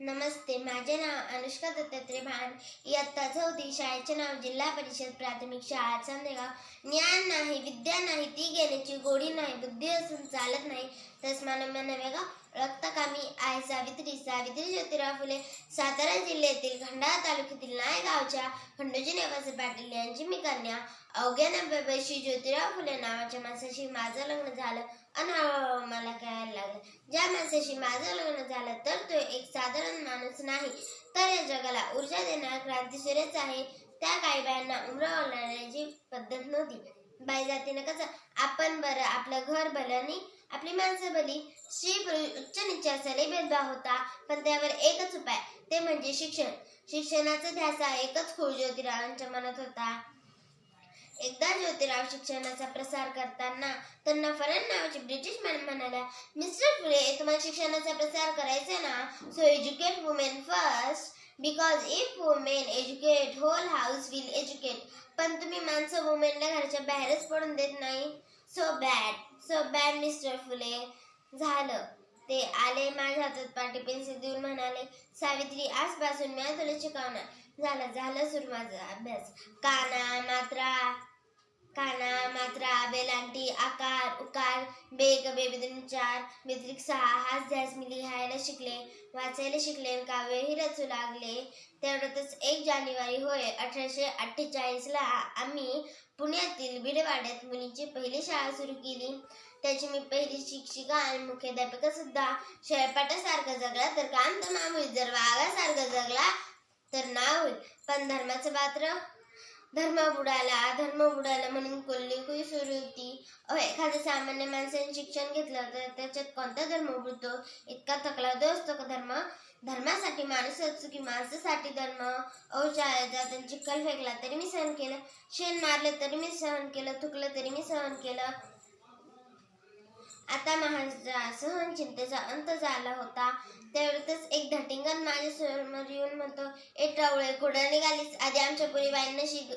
नमस्ते माझे नाव अनुष्का दत्तात्रय भान. इयत्ता चौथी शाळेचे नाव जिल्हा परिषद प्राथमिक शाळा चांदेगाव. ज्ञान नाही विद्या नाही ती घेण्याची गोडी नाही बुद्धी असून चालत नाही. तस नव्या गाव रक्तकामी आई सावित्री सावित्री ज्योतिराव फुले सातारा जिल्ह्यातील खंडाळा तालुक्यातील नाय गावच्या खंडोजी नेवासे पाटील यांची मी कन्या. अवघ्या नव्या वर्षी ज्योतिराव फुले नावाच्या माणसाशी माझं लग्न झालं आणि हळूहळू मला कळायला लागलं. ज्या माणसाशी माझं लग्न झालं तर तो एक साधारण माणूस नाही. तर या जगाला ऊर्जा देणारा क्रांतीसूर्यच आहे. त्या काही बायांना उमरा पद्धत नव्हती. बाई जातीनं कसं आपण बरं आपलं घर भलं आणि आपली माणसं भली. स्त्री पुरुष उच्च नीच भेदभाव होता पण त्यावर एकच उपाय ते म्हणजे शिक्षण. शिक्षणाचा ध्यासा एकच खूळ ज्योतिरावांच्या मनात होता. एकदा ज्योतिराव शिक्षणाचा प्रसार करताना त्यांना फरन नावाची ब्रिटिश मॅन म्हणाल्या मिस्टर फुले तुम्हाला शिक्षणाचा प्रसार करायचा ना? So educate women first because if women educate whole house will educate पण तुम्ही माणसं वुमेनला घराच्या बाहेरच पडून देत नाही so bad so bad mister Phule झालं ते आले माझ्या हातात पाटी पेन्सिल देऊन म्हणाले सावित्री आजपासून मी तुला शिकवणार झालं झालं सुरू माझा अभ्यास काना मात्रा काना मात्रा बेलांटी आकार उकार बेग बेबीदून चार बेत्रिक सहा हाच ध्यास मी लिहायला शिकले वाचायला शिकले काव्यही रचू लागले. तेवढ्यातच एक जानेवारी होय अठराशे अठ्ठेचाळीसला आम्ही पुण्यातील बिडवाड्यात मुलींची पहिली शाळा सुरू केली. त्याची मी पहिली शिक्षिका आणि मुख्याध्यापिका सुद्धा. शेळपाटासारखं जगला तर काम तमाम होईल जर वाघासारखं जगला तर ना होईल. पण धर्माचं पात्र धर्म बुडाला धर्म बुडाला म्हणून कोल्ही सुरू होती. एखाद्या सामान्य माणसाने शिक्षण घेतलं तर त्याच्यात कोणता धर्म बुडतो? इतका थकला असतो का धर्म? धर्मासाठी माणूस असतो की माणसासाठी धर्म? अहो त्यांची कल चिखल फेकला तरी मी सहन केलं. शेण मारलं तरी मी सहन केलं. थुकलं तरी मी सहन केलं. आता महाराजा सहन चिंतेचा अंत झाला होता. त्यावेळेतच एक माझ्यासमोर येऊन म्हणतो ए टावळे कुठं निघालीस? आधी आमच्या पुरीबाईंना शिक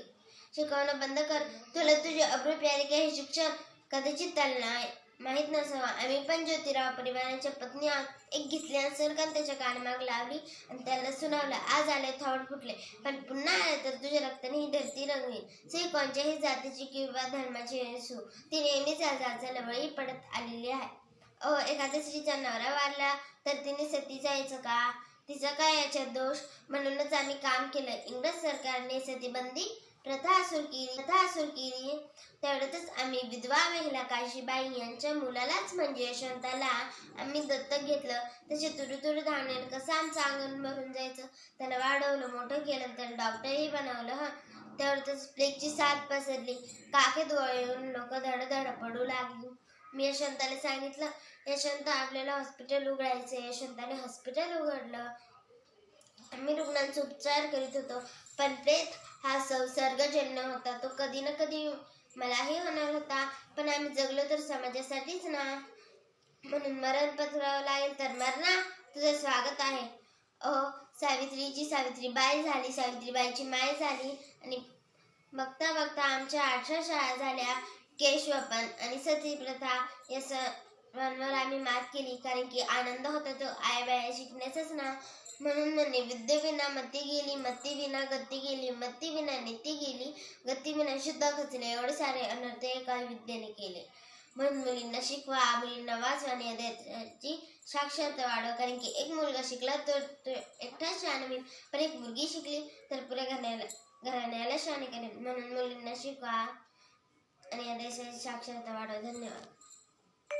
शिकवणं बंद कर. तुला तुझे अब्रू प्यारे हे शिक्षण कदाचित त्यांना नाही माहीत नसावा. आम्ही पण ज्योतिराव परिवाराच्या पत्नी आहोत. एक घेतली आणि सरकार त्याच्या कानमाग लावली आणि त्याला सुनावलं. आज आले थोड फुटले. पण पुन्हा आले तर तुझ्या रक्ताने ही धरती रंगवी स्त्री कोणत्याही जातीची किंवा धर्माची असो ती नेहमीच आजारच्या लवळी पडत आलेली आहे. अहो एखाद्या स्त्रीचा नवरा वारला तर तिने सती जायचं का? तिचा काय याच्यात दोष? म्हणूनच आम्ही काम केलं. इंग्रज सरकारने सतीबंदी प्रथा असुर केली प्रथा असुर केली. तेवढ्यातच आम्ही विधवा महिला काशीबाई यांच्या मुलालाच म्हणजे यशवंताला आम्ही दत्तक घेतलं. त्याचे तुरु तुरु धावण्यानं कसं आमचं अंगण भरून जायचं? त्याला वाढवलं मोठं केलं तर डॉक्टरही बनवलं हं. तेवढ्यातच प्लेगची साथ पसरली. काखेत डोळे येऊन लोक धडधड पडू लागली. मी यशवंताला सांगितलं यशवंत आपल्याला हॉस्पिटल उघडायचं यशवंताने हॉस्पिटल उघडलं. आम्ही रुग्णांचे उपचार करीत होतो. पण प्रेत हा संसर्गजन्य होता. तो कधी ना कधी मलाही होणार होता. पण आम्ही जगलो तर समाजासाठीच ना. म्हणून मरण पत्रावं लागेल तर मरणा. तुझं स्वागत आहे. अहो सावित्रीची सावित्रीबाई झाली. सावित्रीबाईची माय झाली. आणि बघता बघता आमच्या अठरा शाळा झाल्या. केशवपन आणि सती प्रथा या सर्वांवर आम्ही मात केली. कारण की आनंद होता तो आय बाया शिकण्याचाच ना. म्हणून म्हणे विद्येविना मती गेली मती विना गती गेली मती विना नीती गेली गती विना शुद्ध खचले एवढे सारे अनर्थ एका विद्येने केले. म्हणून मुलींना शिकवा मुलींना वाचवा आणि याची साक्षरता वाढवा. कारण की एक मुलगा शिकला तर तो एकटाच शहाणा होईल पण एक मुलगी शिकली तर पुऱ्या घराण्याला घराण्याला शहाणे करेल म्हणून मुलींना शिकवा. आणि या देशाची साक्षरता वाढव. धन्यवाद.